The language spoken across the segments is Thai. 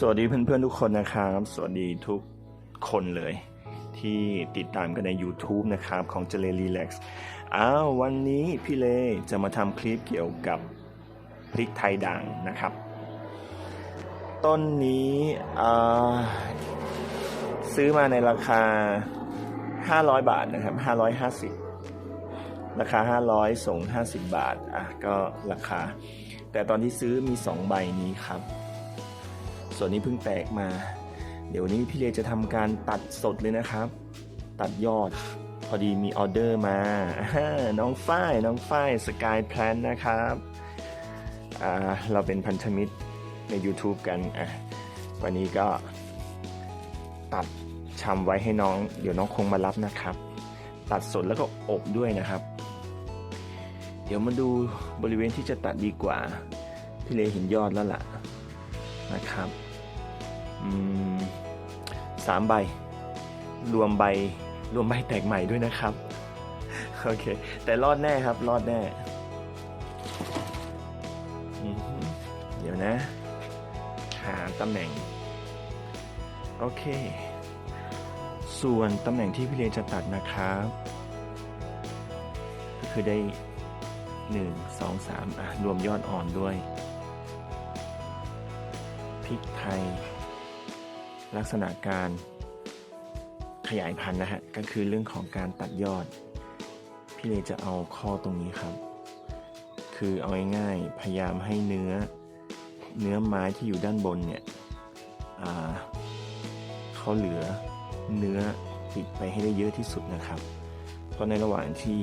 สวัสดีเพื่อนๆทุกคนนะครับ สวัสดีทุกคนเลย ที่ติดตามกันใน YouTube นะครับ ของเจเลรีแลกซ์อ้าววันนี้พี่เลจะมาทำคลิปเกี่ยวกับพริกไทยด่างนะครับ ต้นนี้ซื้อมาในราคา 500 บาทนะครับ 550 ราคา 500 ส่ง 50 บาท อะ ก็ราคา แต่ตอนที่ซื้อมี 2 ใบนี้ครับ ส่วนนี้เพิ่งแตกมา เดี๋ยวนี้พี่เลจะทำการตัดสดเลยนะครับ ตัดยอด พอดีมีออเดอร์มา น้องฝ้ายน้องฝ้ายสกายแพลนนะครับเราเป็นพันธมิตรใน YouTube กันอะวันนี้ก็ตัดชำไว้ให้น้อง เดี๋ยวน้องคงมารับนะครับ ตัดสดแล้วก็อบด้วยนะครับ เดี๋ยวมาดูบริเวณที่จะตัดดีกว่า พี่เลเห็นยอดแล้วล่ะนะครับ สามใบ รวมใบ รวมใบแตกใหม่ด้วยนะครับ โอเค แต่รอดแน่ครับ รอดแน่ เดี๋ยวนะ หาตำแหน่ง โอเค ส่วนตำแหน่งที่พี่เลจะตัดนะครับ ก็คือได้ 1 2 3อะรวมยอดอ่อนด้วยพริกไทย ลักษณะการขยายพันธุ์นะฮะก็คือเรื่องของการตัดยอด พี่เลจะเอาข้อตรงนี้ครับ คือเอาง่ายๆพยายามให้เนื้อเนื้อไม้ที่อยู่ด้านบนเนี่ยเขาเหลือเนื้อติดไปให้ได้เยอะที่สุดนะครับ เพราะในระหว่างที่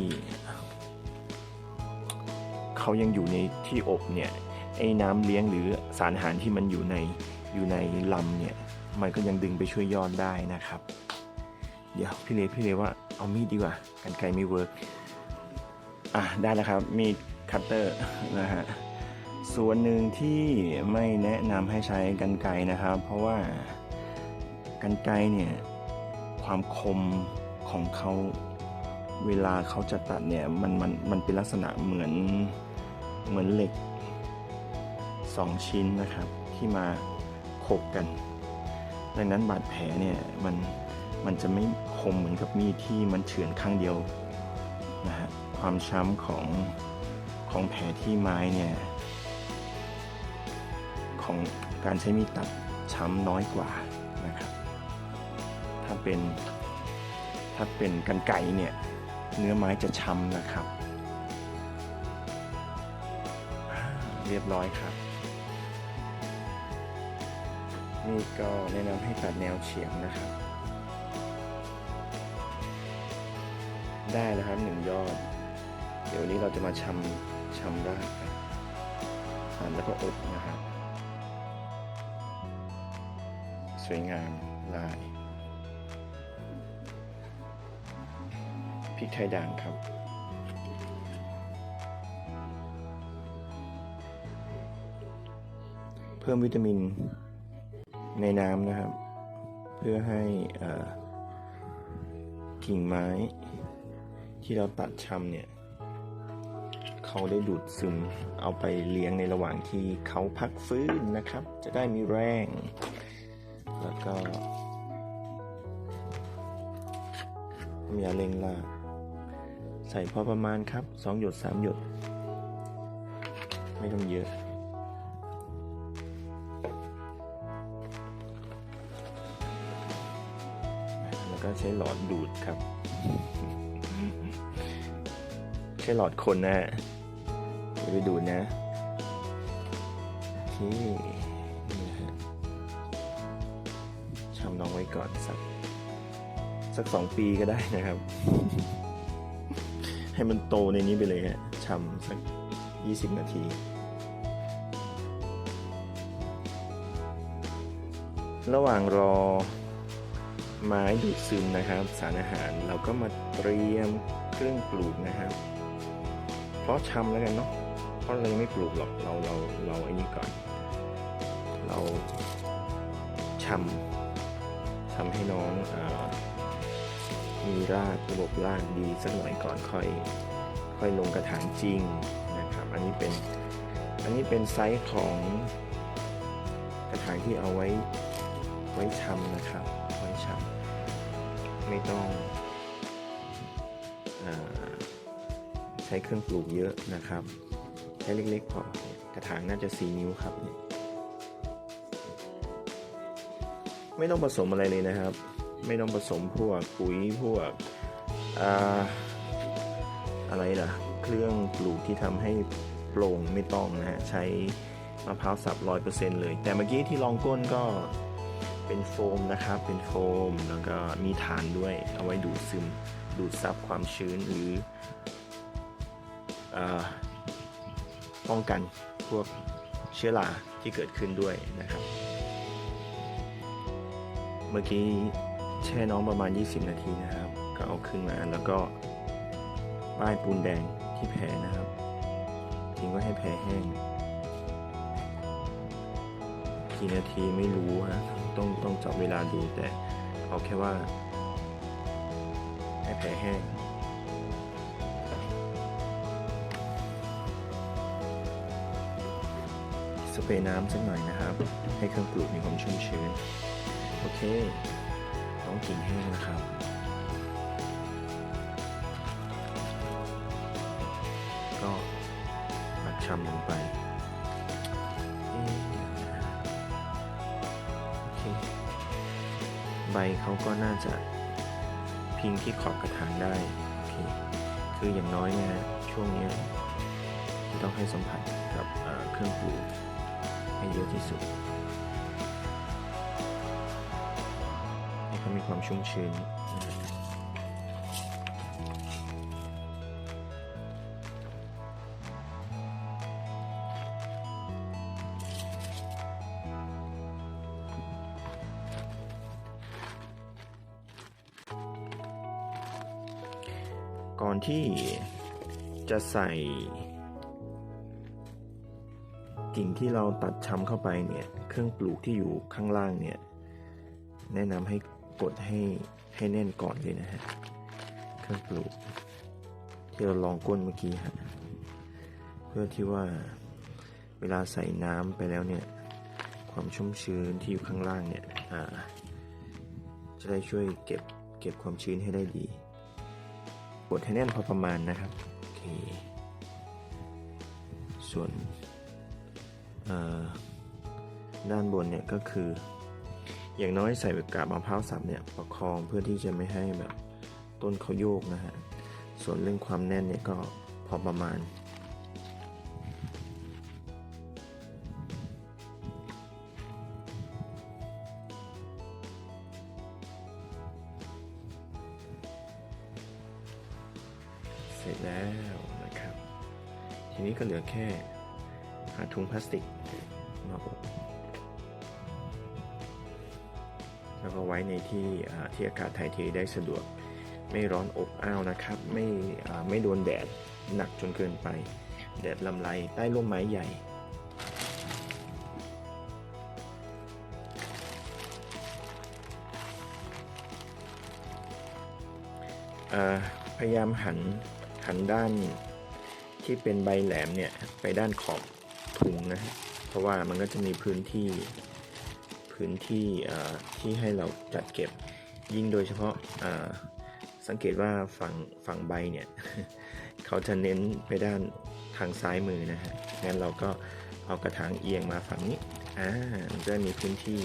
เขายังอยู่ในที่อบเนี่ยไอ้น้ำเลี้ยงหรือสารอาหารที่มันอยู่ในอยู่ในลำเนี่ย มันก็ยังดึงไปช่วยยอดได้นะครับ เดี๋ยวพี่เลพี่เลว่าเอามีดดีกว่ากันไกลไม่เวิร์กอะได้แล้วครับ มีดคัตเตอร์นะฮะส่วนหนึ่งที่ไม่แนะนำให้ใช้กันไกรนะครับ เพราะว่ากันไกรเนี่ยความคมของเขาเวลาเขาจะตัดเนี่ยมันมันมันเป็นลักษณะเหมือนเหมือนเหล็กสองชิ้นนะครับ ที่มาขบกัน ดังนั้นบาดแผลเนี่ยมันมันจะไม่คมเหมือนกับมีดที่มันเฉือนข้างเดียวนะฮะความช้ำของของแผลที่ไม้เนี่ยของการใช้มีดตัดช้ำน้อยกว่านะครับ ถ้าเป็นถ้าเป็นกันไก่เนี่ยเนื้อไม้จะช้ำนะครับ เรียบร้อยครับ นี่ก็แนะนำให้ตัดแนวเฉียงนะครับ ได้แล้วครับหนึ่งยอด เดี๋ยวนี้เราจะมาชำชำรากกันหั่นแล้วก็อบนะครับ สวยงามลายพริกไทยด่างครับเพิ่มวิตามิน ในน้ำนะครับ เพื่อให้กิ่งไม้ที่เราตัดชำเนี่ย เขาได้ดูดซึมเอาไปเลี้ยงในระหว่างที่เขาพักฟื้นนะครับ จะได้มีแรง แล้วก็อย่าเล็งลากใส่พอประมาณครับสองหยดสามหยด ไม่ต้องเยอะ ใช้หลอดดูดครับ ใช้หลอดคนนะเดี๋ยวไปดูดนะโอเคนี่นะฮะชำน้องไว้ก่อนสัก สักสองปีก็ได้นะครับ ให้มันโตในนี้ไปเลยฮะชำสักยี่สิบนาทีระหว่างรอ ไม้ดูดซึมนะครับ สารอาหารเราก็มาเตรียมเครื่องปลูกนะครับ เพราะชำแล้วกันเนาะเพราะเรายังไม่ปลูกหรอกเราเราเราไอ้นี่ก่อน เราชำทำให้น้องอมีรากระบบรากดีสักหน่อยก่อนค่อย ค่อยลงกระถางจริงนะครับ อันนี้เป็นอันนี้เป็นไซส์ของกระถางที่เอาไว้ไว้ชำนะครับ ชำไม่ต้องอใช้เครื่องปลูกเยอะนะครับ ใช้เล็กๆพอกระถางน่าจะ 4 นิ้วครับเนี่ยไม่ต้องผสมอะไรเลยนะครับ ไม่ต้องผสมพวกปุ๋ยพวกอ่าอะไรล่ะ เครื่องปลูกที่ทำให้โปร่งไม่ต้องนะฮะใช้มะพร้าวสับร้อยเปอร์เซ็นต์เลย แต่เมื่อกี้ที่ลองก้นก็ เป็นโฟมนะครับ เป็นโฟม แล้วก็มีฐานด้วย เอาไว้ดูดซึม ดูดซับความชื้นหรืออป้องกันพวกเชื้อราที่เกิดขึ้นด้วยนะครับ เมื่อกี้แช่น้องประมาณ 20 นาทีนะครับ ก็เอาขึ้นมาแล้วก็ป้ายปูนแดงที่แผลนะครับ ทิ้งไว้ให้แผลแห้ง กี่นาทีไม่รู้ฮะต้องต้องจับเวลาดูแต่เอาแค่ว่าให้แผลแห้งสเปรย์น้ำสักหน่อยนะครับ ให้เครื่องปลูกมีความชุ่มชื้น โอเค ต้องกิ่งแห้งนะครับ ก็ปัดชำลงไป เขาก็น่าจะพิงที่ขอบกระถางได้โอเคคืออย่างน้อยเนี่ยช่วงนี้ที่ต้องให้สัมผัสกับเอ่อเครื่องปลูกให้เยอะที่สุดให้เขามีความชุ่มชื้น ก่อนที่จะใส่กิ่งที่เราตัดช้ำเข้าไปเนี่ย เครื่องปลูกที่อยู่ข้างล่างเนี่ย แนะนำให้กดให้ให้แน่นก่อนเลยนะฮะ เครื่องปลูก ที่เราลองก้นเมื่อกี้ฮะ เพื่อที่ว่าเวลาใส่น้ำไปแล้วเนี่ย ความชุ่มชื้นที่อยู่ข้างล่างเนี่ย อ่า จะได้ช่วยเก็บเก็บความชื้นให้ได้ดี กดให้แน่นพอประมาณนะครับโอเคส่วนด้านบนเนี่ยก็คือ อย่างน้อยใส่กาบมะพร้าวสับเนี่ยประคองเพื่อที่จะไม่ให้แบบต้นเขาโยกนะฮะส่วนเรื่องความแน่นเนี่ยก็พอประมาณ ร็จแล้วนะครับ ทีนี้ก็เหลือแค่หาถุงพลาสติกมาอบแล้วก็ไว้ในที่ที่อากาศถ่ายเทได้สะดวก ไม่ร้อนอบอ้าวนะครับ ไม่ไม่โดนแดดหนักจนเกินไป แดดลำไรใต้ร่มไม้ใหญ่พยายามหัน หันด้านที่เป็นใบแหลมเนี่ยไปด้านขอบถุงนะ เพราะว่ามันก็จะมีพื้นที่พื้นที่ที่ให้เราจัดเก็บยิ่งโดยเฉพาะสังเกตว่าฝั่งฝั่งใบเนี่ยเขาจะเน้นไปด้านทางซ้ายมือนะฮะงั้นเราก็เอากระถางเอียงมาฝั่งนี้อ่ามันจะได้มีพื้นที่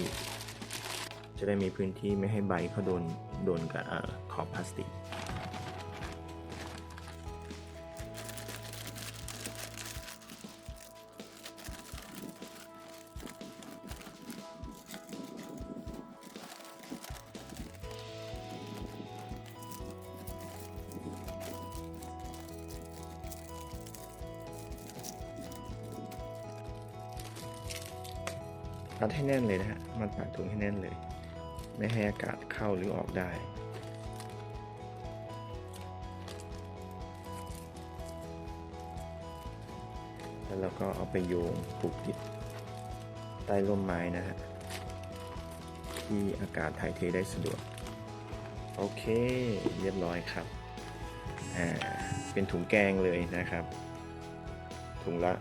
จะได้มีพื้นที่ไม่ให้ใบเขาโดนโดนกับอขอบพลาสติก มัดให้แน่นเลยนะฮะ มัดปากถุงให้แน่นเลย ไม่ให้อากาศเข้าหรือออกได้ แล้วเราก็เอาไปโยงผูกติดใต้ร่มไม้นะฮะ ที่อากาศถ่ายเทได้สะดวก โอเค เรียบร้อยครับ อ่า เป็นถุงแกงเลยนะครับ ถุงละ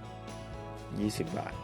20 บาท